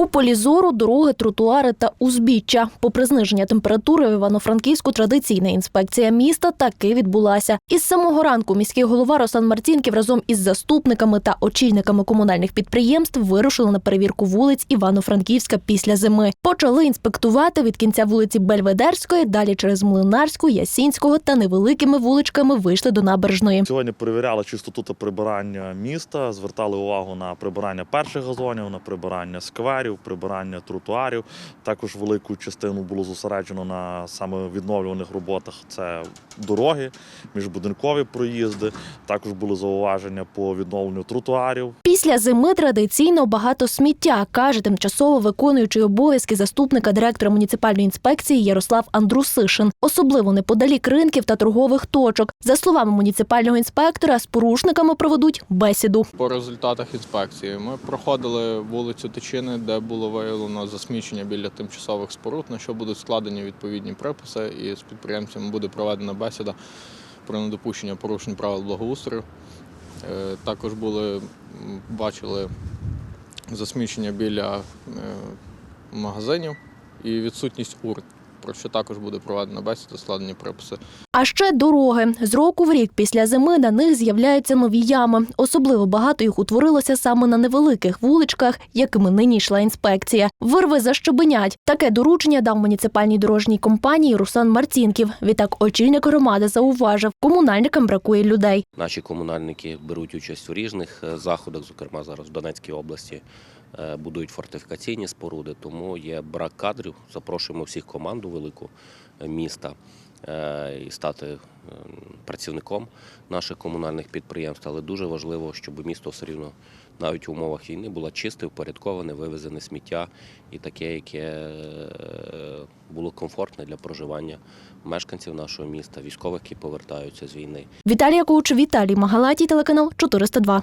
У полі зору дороги, тротуари та узбіччя. Попри зниження температури в Івано-Франківську традиційна інспекція міста таки відбулася. Із самого ранку міський голова Руслан Марцінків разом із заступниками та очільниками комунальних підприємств вирушили на перевірку вулиць Івано-Франківська після зими. Почали інспектувати від кінця вулиці Бельведерської, далі через Млинарську, Ясінського та невеликими вуличками вийшли до набережної. Сьогодні перевіряли чистоту та прибирання міста, звертали увагу на прибирання перших газонів, на прибирання скверів, прибирання тротуарів. Також велику частину було зосереджено на саме відновлюваних роботах. Це дороги, міжбудинкові проїзди. Також були зауваження по відновленню тротуарів. Після зими традиційно багато сміття, каже тимчасово виконуючий обов'язки заступника директора муніципальної інспекції Ярослав Андрусишин, особливо неподалік ринків та торгових точок. За словами муніципального інспектора, з порушниками проведуть бесіду. По результатах інспекції ми проходили вулицю Тичини, де було виявлено засмічення біля тимчасових споруд, на що будуть складені відповідні приписи, і з підприємцями буде проведена бесіда про недопущення порушень правил благоустрою. Е, Також були бачили засмічення біля е, магазинів і відсутність урн, про що також буде проведена бесіда, складені приписи. А ще дороги. З року в рік після зими на них з'являються нові ями. Особливо багато їх утворилося саме на невеликих вуличках, якими нині йшла інспекція. Вирви защебенять. Таке доручення дав муніципальній дорожній компанії Руслан Марцінків. Відтак очільник громади зауважив, комунальникам бракує людей. Наші комунальники беруть участь у різних е, заходах, зокрема зараз в Донецькій області е, будують фортифікаційні споруди, тому є брак кадрів. Запрошуємо всіх команду велику е, міста і стати е, працівником наших комунальних підприємств. Але дуже важливо, щоб місто все рівно навіть в умовах війни було чисте, впорядковане, вивезене сміття і таке, яке е, було комфортне для проживання мешканців нашого міста, військових, які повертаються з війни. Віталія Коуч, Віталій Магалатій, телеканал 402.